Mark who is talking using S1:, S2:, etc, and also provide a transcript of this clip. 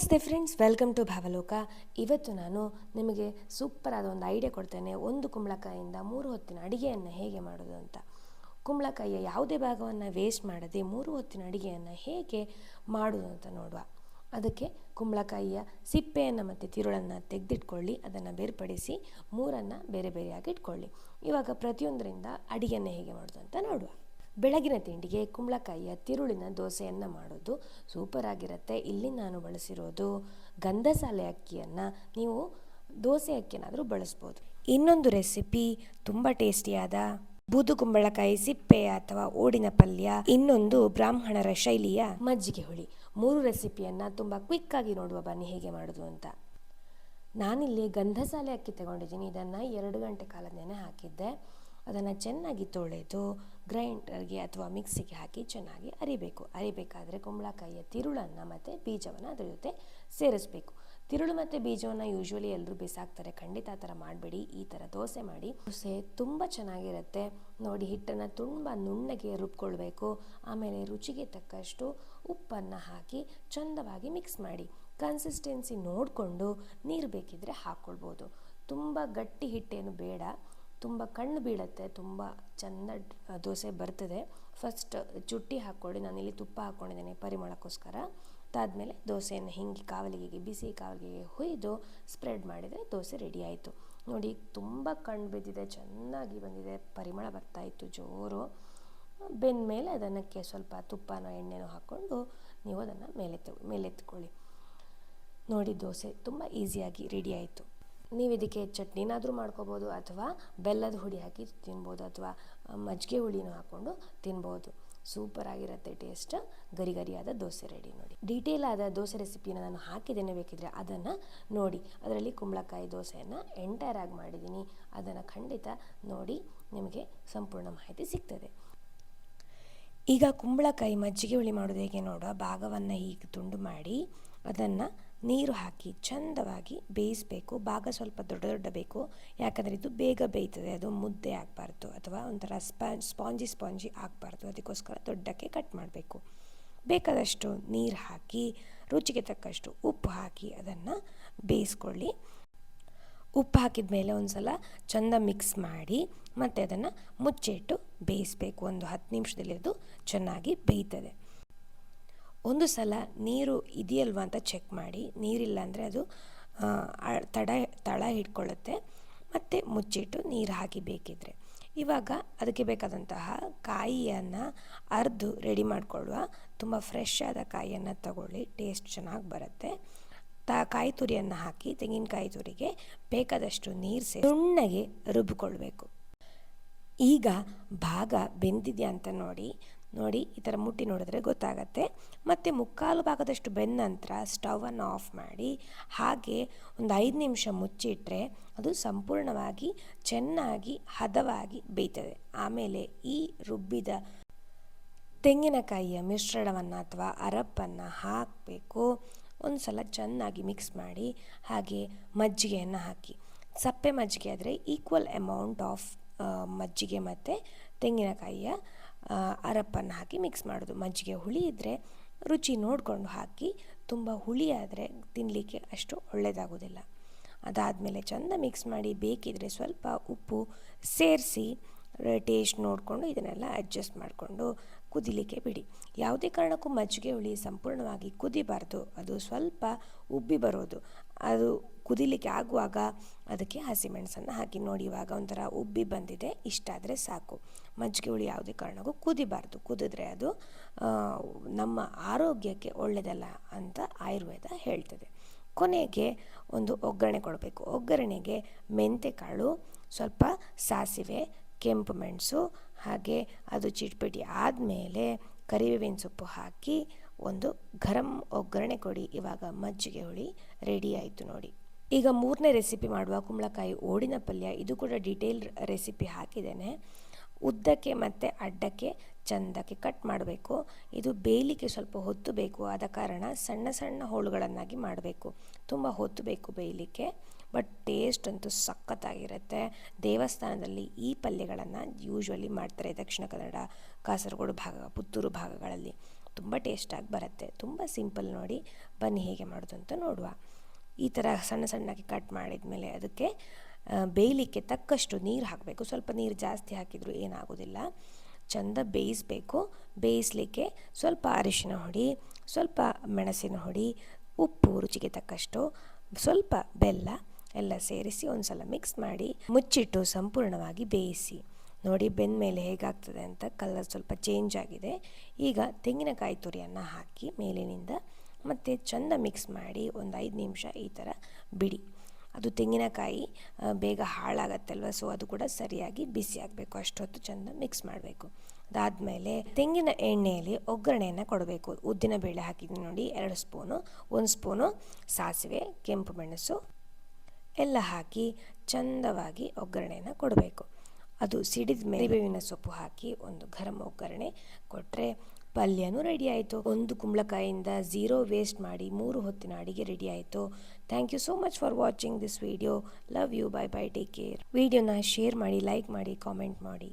S1: ನಮಸ್ತೆ friends welcome to Bhavaloka ಇವತ್ತು ನಾನು ನಿಮಗೆ ಸೂಪರಾದ ಒಂದು ಐಡಿಯಾ ಕೊಡ್ತೇನೆ. ಒಂದು ಕುಂಬಳಕಾಯಿಯಿಂದ ಮೂರು ಹೊತ್ತಿನ ಅಡಿಗೆಯನ್ನು ಹೇಗೆ ಮಾಡೋದು ಅಂತ. ಕುಂಬಳಕಾಯಿಯ ಯಾವುದೇ ಭಾಗವನ್ನು ವೇಸ್ಟ್ ಮಾಡದೆ ಮೂರು ಹೊತ್ತಿನ ಅಡಿಗೆಯನ್ನು ಹೇಗೆ ಮಾಡೋದು ಅಂತ ನೋಡುವ. ಅದಕ್ಕೆ ಕುಂಬಳಕಾಯಿಯ ಸಿಪ್ಪೆಯನ್ನು ಮತ್ತು ತಿರುಳನ್ನು ತೆಗೆದಿಟ್ಕೊಳ್ಳಿ, ಅದನ್ನು ಬೇರ್ಪಡಿಸಿ ಮೂರನ್ನು ಬೇರೆ ಬೇರೆಯಾಗಿ ಇಟ್ಕೊಳ್ಳಿ. ಇವಾಗ ಪ್ರತಿಯೊಂದರಿಂದ ಅಡಿಗೆಯನ್ನು ಹೇಗೆ ಮಾಡೋದು ಅಂತ ನೋಡುವ. ಬೆಳಗಿನ ತಿಂಡಿಗೆ ಕುಂಬಳಕಾಯಿಯ ತಿರುಳಿನ ದೋಸೆಯನ್ನು ಮಾಡೋದು ಸೂಪರ್ ಆಗಿರುತ್ತೆ. ಇಲ್ಲಿ ನಾನು ಬಳಸಿರೋದು ಗಂಧಸಾಲೆ ಅಕ್ಕಿಯನ್ನು ನೀವು ದೋಸೆ ಅಕ್ಕಿಯನ್ನಾದರೂ ಬಳಸ್ಬೋದು. ಇನ್ನೊಂದು ರೆಸಿಪಿ ತುಂಬ ಟೇಸ್ಟಿಯಾದ ಬೂದು ಕುಂಬಳಕಾಯಿ ಸಿಪ್ಪೆ ಅಥವಾ ಓಡಿನ ಪಲ್ಯ, ಇನ್ನೊಂದು ಬ್ರಾಹ್ಮಣರ ಶೈಲಿಯ ಮಜ್ಜಿಗೆ ಹುಳಿ. ಮೂರು ರೆಸಿಪಿಯನ್ನು ತುಂಬ ಕ್ವಿಕ್ಕಾಗಿ ನೋಡುವ ಬನ್ನಿ ಹೇಗೆ ಮಾಡೋದು ಅಂತ. ನಾನಿಲ್ಲಿ ಗಂಧಸಾಲೆ ಅಕ್ಕಿ ತಗೊಂಡಿದ್ದೀನಿ. ಇದನ್ನು ಎರಡು ಗಂಟೆ ಕಾಲ ನೆನೆ ಹಾಕಿದ್ದೆ. ಅದನ್ನು ಚೆನ್ನಾಗಿ ತೊಳೆದು ಗ್ರೈಂಡರ್ಗೆ ಅಥವಾ ಮಿಕ್ಸಿಗೆ ಹಾಕಿ ಚೆನ್ನಾಗಿ ಅರಿಬೇಕು. ಅರಿಬೇಕಾದರೆ ಕುಂಬಳಕಾಯಿಯ ತಿರುಳನ್ನು ಮತ್ತು ಬೀಜವನ್ನು ಅದರ ಜೊತೆ ಸೇರಿಸಬೇಕು. ತಿರುಳು ಮತ್ತು ಬೀಜವನ್ನು ಯೂಶ್ವಲಿ ಎಲ್ಲರೂ ಬಿಸಾಕ್ತಾರೆ. ಖಂಡಿತ ಆ ಥರ ಮಾಡಬೇಡಿ. ಈ ಥರ ದೋಸೆ ಮಾಡಿ ದೋಸೆ ತುಂಬ ಚೆನ್ನಾಗಿರುತ್ತೆ. ನೋಡಿ ಹಿಟ್ಟನ್ನು ತುಂಬ ನುಣ್ಣಗೆ ರುಬ್ಕೊಳ್ಬೇಕು. ಆಮೇಲೆ ರುಚಿಗೆ ತಕ್ಕಷ್ಟು ಉಪ್ಪನ್ನು ಹಾಕಿ ಚಂದವಾಗಿ ಮಿಕ್ಸ್ ಮಾಡಿ ಕನ್ಸಿಸ್ಟೆನ್ಸಿ ನೋಡಿಕೊಂಡು ನೀರು ಬೇಕಿದ್ದರೆ ಹಾಕ್ಕೊಳ್ಬೋದು. ತುಂಬ ಗಟ್ಟಿ ಹಿಟ್ಟೇನು ಬೇಡ. ತುಂಬ ಕಣ್ಣು ಬೀಳುತ್ತೆ, ತುಂಬ ಚೆಂದ ದೋಸೆ ಬರ್ತದೆ. ಫಸ್ಟ್ ಚುಟ್ಟಿ ಹಾಕ್ಕೊಳ್ಳಿ, ನಾನಿಲ್ಲಿ ತುಪ್ಪ ಹಾಕ್ಕೊಂಡಿದ್ದೇನೆ ಪರಿಮಳಕ್ಕೋಸ್ಕರ. ಅದಾದಮೇಲೆ ದೋಸೆಯನ್ನು ಹಿಂಗೆ ಕಾವಲಿಗೆಗೆ ಬಿಸಿ ಕಾವಲಿಗೆಗೆ ಹುಯ್ದು ಸ್ಪ್ರೆಡ್ ಮಾಡಿದರೆ ದೋಸೆ ರೆಡಿ ಆಯಿತು. ನೋಡಿ, ತುಂಬ ಕಣ್ಣು ಬಿದ್ದಿದೆ, ಚೆನ್ನಾಗಿ ಬಂದಿದೆ, ಪರಿಮಳ ಬರ್ತಾಯಿತ್ತು ಜೋರು. ಬೆಂದ ಮೇಲೆ ಅದನ್ನಕ್ಕೆ ಸ್ವಲ್ಪ ತುಪ್ಪನೋ, ಎಣ್ಣೆನೋ ಹಾಕ್ಕೊಂಡು ನೀವು ಅದನ್ನು ಮೇಲೆತ್ತು, ಮೇಲೆತ್ಕೊಳ್ಳಿ. ನೋಡಿ, ದೋಸೆ ತುಂಬ ಈಸಿಯಾಗಿ ರೆಡಿ ಆಯಿತು. ನೀವು ಇದಕ್ಕೆ ಚಟ್ನಿನಾದರೂ ಮಾಡ್ಕೋಬೋದು ಅಥವಾ ಬೆಲ್ಲದ ಹುಡಿ ಹಾಕಿ ತಿನ್ಬೋದು ಅಥವಾ ಮಜ್ಜಿಗೆ ಹುಳಿನೂ ಹಾಕ್ಕೊಂಡು ತಿನ್ಬೋದು. ಸೂಪರ್ ಆಗಿರುತ್ತೆ ಟೇಸ್ಟ್. ಗರಿ ಗರಿಯಾದ ದೋಸೆ ರೆಡಿ ನೋಡಿ. ಡೀಟೇಲ್ ಆದ ದೋಸೆ ರೆಸಿಪಿನ ನಾನು ಹಾಕಿದ್ದೇನೆ ಬೇಕಿದ್ರೆ ಅದನ್ನು ನೋಡಿ. ಅದರಲ್ಲಿ ಕುಂಬಳಕಾಯಿ ದೋಸೆಯನ್ನು ಎಂಟೈರ್ ಆಗಿ ಮಾಡಿದ್ದೀನಿ. ಅದನ್ನು ಖಂಡಿತ ನೋಡಿ ನಿಮಗೆ ಸಂಪೂರ್ಣ ಮಾಹಿತಿ ಸಿಗ್ತದೆ. ಈಗ ಕುಂಬಳಕಾಯಿ ಮಜ್ಜಿಗೆ ಹುಳಿ ಮಾಡೋದು ಹೇಗೆ ನೋಡುವ? ಭಾಗವನ್ನು ಹೀಗೆ ತುಂಡು ಮಾಡಿ ಅದನ್ನು ನೀರು ಹಾಕಿ ಚಂದವಾಗಿ ಬೇಯಿಸಬೇಕು. ಭಾಗ ಸ್ವಲ್ಪ ದೊಡ್ಡ ದೊಡ್ಡ ಬೇಕು. ಯಾಕಂದರೆ ಇದು ಬೇಗ ಬೇಯ್ತದೆ. ಅದು ಮುದ್ದೆ ಆಗಬಾರ್ದು ಅಥವಾ ಒಂಥರ ಸ್ಪಾಂಜ್ ಸ್ಪಾಂಜಿ ಸ್ಪಾಂಜಿ ಆಗಬಾರ್ದು. ಅದಕ್ಕೋಸ್ಕರ ದೊಡ್ಡಕ್ಕೆ ಕಟ್ ಮಾಡಬೇಕು. ಬೇಕಾದಷ್ಟು ನೀರು ಹಾಕಿ, ರುಚಿಗೆ ತಕ್ಕಷ್ಟು ಉಪ್ಪು ಹಾಕಿ ಅದನ್ನು ಬೇಯಿಸ್ಕೊಳ್ಳಿ. ಉಪ್ಪು ಹಾಕಿದ ಮೇಲೆ ಒಂದು ಸಲ ಚಂದ ಮಿಕ್ಸ್ ಮಾಡಿ ಮತ್ತು ಅದನ್ನು ಮುಚ್ಚಿಟ್ಟು ಬೇಯಿಸಬೇಕು. ಒಂದು ಹತ್ತು ನಿಮಿಷದಲ್ಲಿ ಅದು ಚೆನ್ನಾಗಿ ಬೇಯ್ತದೆ. ಒಂದು ಸಲ ನೀರು ಇದೆಯಲ್ವ ಅಂತ ಚೆಕ್ ಮಾಡಿ. ನೀರಿಲ್ಲ ಅಂದರೆ ಅದು ತಡ, ತಳ ಹಿಡ್ಕೊಳ್ಳುತ್ತೆ. ಮತ್ತು ಮುಚ್ಚಿಟ್ಟು ನೀರು ಹಾಕಿ ಬೇಕಿದ್ರೆ. ಇವಾಗ ಅದಕ್ಕೆ ಬೇಕಾದಂತಹ ಕಾಯಿಯನ್ನು ಅರ್ದು ರೆಡಿ ಮಾಡಿಕೊಳ್ಳುವ. ತುಂಬ ಫ್ರೆಶ್ ಆದ ಕಾಯಿಯನ್ನು ತಗೊಳ್ಳಿ. ಟೇಸ್ಟ್ ಚೆನ್ನಾಗಿ ಬರುತ್ತೆ. ತ, ಕಾಯಿ ತುರಿಯನ್ನು ಹಾಕಿ ತೆಂಗಿನಕಾಯಿ ತುರಿಗೆ ಬೇಕಾದಷ್ಟು ನೀರು ಸೇರಿ ನುಣ್ಣಗೆ ರುಬ್ಬಿಕೊಳ್ಬೇಕು ಈಗ ಭಾಗ ಬೆಂದಿದೆಯಾ ಅಂತ ನೋಡಿ. ನೋಡಿ, ಈ ಥರ ಮುಟ್ಟಿ ನೋಡಿದ್ರೆ ಗೊತ್ತಾಗತ್ತೆ. ಮತ್ತು ಮುಕ್ಕಾಲು ಭಾಗದಷ್ಟು ಬೆಂದ ನಂತರ ಸ್ಟವನ್ನು ಆಫ್ ಮಾಡಿ, ಹಾಗೆ ಒಂದು ಐದು ನಿಮಿಷ ಮುಚ್ಚಿಟ್ರೆ ಅದು ಸಂಪೂರ್ಣವಾಗಿ ಚೆನ್ನಾಗಿ ಹದವಾಗಿ ಬೇಯ್ತದೆ. ಆಮೇಲೆ ಈ ರುಬ್ಬಿದ ತೆಂಗಿನಕಾಯಿಯ ಮಿಶ್ರಣವನ್ನು ಅಥವಾ ಅರಪ್ಪನ್ನು ಹಾಕಬೇಕು. ಒಂದು ಸಲ ಚೆನ್ನಾಗಿ ಮಿಕ್ಸ್ ಮಾಡಿ, ಹಾಗೆ ಮಜ್ಜಿಗೆಯನ್ನು ಹಾಕಿ. ಸಪ್ಪೆ ಮಜ್ಜಿಗೆ ಆದರೆ ಈಕ್ವಲ್ ಅಮೌಂಟ್ ಆಫ್ ಮಜ್ಜಿಗೆ ಮತ್ತು ತೆಂಗಿನಕಾಯಿಯ ಅರಪ್ಪನ್ನು ಹಾಕಿ ಮಿಕ್ಸ್ ಮಾಡೋದು. ಮಜ್ಜಿಗೆ ಹುಳಿ ಇದ್ದರೆ ರುಚಿ ನೋಡಿಕೊಂಡು ಹಾಕಿ ತುಂಬ ಹುಳಿ ಆದರೆ ತಿನ್ನಲಿಕ್ಕೆ ಅಷ್ಟು ಒಳ್ಳೆಯದಾಗೋದಿಲ್ಲ ಅದಾದಮೇಲೆ ಚೆಂದ ಮಿಕ್ಸ್ ಮಾಡಿ ಬೇಕಿದ್ರೆ ಸ್ವಲ್ಪ ಉಪ್ಪು ಸೇರಿಸಿ ಟೇಸ್ಟ್ ನೋಡಿಕೊಂಡು ಇದನ್ನೆಲ್ಲ ಅಡ್ಜಸ್ಟ್ ಮಾಡಿಕೊಂಡು ಕುದಿಲಿಕ್ಕೆ ಬಿಡಿ. ಯಾವುದೇ ಕಾರಣಕ್ಕೂ ಮಜ್ಜಿಗೆ ಹುಳಿ ಸಂಪೂರ್ಣವಾಗಿ ಕುದಿಬಾರ್ದು. ಅದು ಸ್ವಲ್ಪ ಉಬ್ಬಿ ಬರೋದು. ಅದು ಕುದಿಲಿಕ್ಕೆ ಆಗುವಾಗ ಅದಕ್ಕೆ ಹಸಿಮೆಣಸನ್ನು ಹಾಕಿ. ನೋಡಿ, ಇವಾಗ ಒಂಥರ ಉಬ್ಬಿ ಬಂದಿದೆ. ಇಷ್ಟಾದರೆ ಸಾಕು. ಮಜ್ಜಿಗೆ ಹುಳಿ ಯಾವುದೇ ಕಾರಣಕ್ಕೂ ಕುದಿಬಾರ್ದು. ಕುದಿದ್ರೆ ಅದು ನಮ್ಮ ಆರೋಗ್ಯಕ್ಕೆ ಒಳ್ಳೆಯದಲ್ಲ ಅಂತ ಆಯುರ್ವೇದ ಹೇಳ್ತದೆ. ಕೊನೆಗೆ ಒಂದು ಒಗ್ಗರಣೆ ಕೊಡಬೇಕು. ಒಗ್ಗರಣೆಗೆ ಮೆಂತೆಕಾಳು, ಸ್ವಲ್ಪ ಸಾಸಿವೆ, ಕೆಂಪು ಮೆಣಸು, ಹಾಗೆ ಅದು ಚಿಟ್ಪಿಟಿ ಆದಮೇಲೆ ಕರಿಬೇವಿನ ಸೊಪ್ಪು ಹಾಕಿ ಒಂದು ಗರಂ ಒಗ್ಗರಣೆ ಕೊಡಿ. ಇವಾಗ ಮಜ್ಜಿಗೆ ಹುಳಿ ರೆಡಿ ಆಯಿತು ನೋಡಿ. ಈಗ ಮೂರನೇ ರೆಸಿಪಿ ಮಾಡುವ ಕುಂಬಳಕಾಯಿ ಓಡಿನ ಪಲ್ಯ, ಇದು ಕೂಡ ಡೀಟೇಲ್ ರೆಸಿಪಿ ಹಾಕಿದ್ದೇನೆ. ಉದ್ದಕ್ಕೆ ಮತ್ತು ಅಡ್ಡಕ್ಕೆ ಚಂದಕ್ಕೆ ಕಟ್ ಮಾಡಬೇಕು. ಇದು ಬೇಯಲಿಕ್ಕೆ ಸ್ವಲ್ಪ ಹೊತ್ತು ಬೇಕು, ಆದ ಕಾರಣ ಸಣ್ಣ ಸಣ್ಣ ಹೋಳುಗಳನ್ನಾಗಿ ಮಾಡಬೇಕು. ತುಂಬ ಹೊತ್ತು ಬೇಕು ಬೇಯಲಿಕ್ಕೆ ಬಟ್ ಟೇಸ್ಟ್ ಅಂತೂ ಸಖತ್ತಾಗಿರುತ್ತೆ. ದೇವಸ್ಥಾನದಲ್ಲಿ ಈ ಪಲ್ಯಗಳನ್ನು ಯೂಶ್ವಲಿ ಮಾಡ್ತಾರೆ ದಕ್ಷಿಣ ಕನ್ನಡ, ಕಾಸರಗೋಡು ಭಾಗ, ಪುತ್ತೂರು ಭಾಗಗಳಲ್ಲಿ. ತುಂಬ ಟೇಸ್ಟಾಗಿ ಬರುತ್ತೆ. ತುಂಬ ಸಿಂಪಲ್ ನೋಡಿ, ಬನ್ನಿ ಹೇಗೆ ಮಾಡೋದು ಅಂತ ನೋಡುವ. ಈ ಥರ ಸಣ್ಣ ಸಣ್ಣಗೆ ಕಟ್ ಮಾಡಿದ ಮೇಲೆ ಅದಕ್ಕೆ ಬೇಯಲಿಕ್ಕೆ ತಕ್ಕಷ್ಟು ನೀರು ಹಾಕಬೇಕು. ಸ್ವಲ್ಪ ನೀರು ಜಾಸ್ತಿ ಹಾಕಿದರೂ ಏನಾಗೋದಿಲ್ಲ. ಚಂದ ಬೇಯಿಸಬೇಕು. ಬೇಯಿಸಲಿಕ್ಕೆ ಸ್ವಲ್ಪ ಅರಿಶಿನ ಹೊಡಿ, ಸ್ವಲ್ಪ ಮೆಣಸಿನ ಹೊಡಿ, ಉಪ್ಪು ರುಚಿಗೆ ತಕ್ಕಷ್ಟು, ಸ್ವಲ್ಪ ಬೆಲ್ಲ ಎಲ್ಲ ಸೇರಿಸಿ ಒಂದು ಸಲ ಮಿಕ್ಸ್ ಮಾಡಿ ಮುಚ್ಚಿಟ್ಟು ಸಂಪೂರ್ಣವಾಗಿ ಬೇಯಿಸಿ. ನೋಡಿ ಬೆಂದ ಮೇಲೆ ಹೇಗಾಗ್ತದೆ ಅಂತ ಕಲರ್ ಸ್ವಲ್ಪ ಚೇಂಜ್ ಆಗಿದೆ. ಈಗ ತೆಂಗಿನಕಾಯಿ ತುರಿಯನ್ನು ಹಾಕಿ ಮೇಲಿನಿಂದ ಮತ್ತು ಚಂದ ಮಿಕ್ಸ್ ಮಾಡಿ ಒಂದು ಐದು ನಿಮಿಷ ಈ ಥರ ಬಿಡಿ. ಅದು ತೆಂಗಿನಕಾಯಿ ಬೇಗ ಹಾಳಾಗತ್ತಲ್ವ ಸೊ ಅದು ಕೂಡ ಸರಿಯಾಗಿ ಬಿಸಿ ಆಗಬೇಕು, ಅಷ್ಟೊತ್ತು ಚಂದ ಮಿಕ್ಸ್ ಮಾಡಬೇಕು. ಅದಾದಮೇಲೆ ತೆಂಗಿನ ಎಣ್ಣೆಯಲ್ಲಿ ಒಗ್ಗರಣೆಯನ್ನು ಕೊಡಬೇಕು. ಉದ್ದಿನ ಬೇಳೆ ಹಾಕಿದ್ದೀನಿ ನೋಡಿ, ಎರಡು ಸ್ಪೂನು, ಒಂದು ಸ್ಪೂನು ಸಾಸಿವೆ, ಕೆಂಪು ಮೆಣಸು ಎಲ್ಲ ಹಾಕಿ ಚಂದವಾಗಿ ಒಗ್ಗರಣೆಯನ್ನು ಕೊಡಬೇಕು. ಅದು ಸಿಡಿದ ಮೇಲೆ ಬೇವಿನ ಸೊಪ್ಪು ಹಾಕಿ ಒಂದು ಗರಂ ಒಗ್ಗರಣೆ ಕೊಟ್ಟರೆ ಪಲ್ಯನೂ ರೆಡಿ ಆಯಿತು. ಒಂದು ಕುಂಬಳಕಾಯಿಂದ ಝೀರೋ ವೇಸ್ಟ್ ಮಾಡಿ ಮೂರು ಹೊತ್ತಿನ ಅಡಿಗೆ ರೆಡಿ ಆಯಿತು. Thank you so much for watching this video love you bye bye take care ವಿಡಿಯೋನ ಶೇರ್ ಮಾಡಿ ಲೈಕ್ ಮಾಡಿ ಕಾಮೆಂಟ್ ಮಾಡಿ.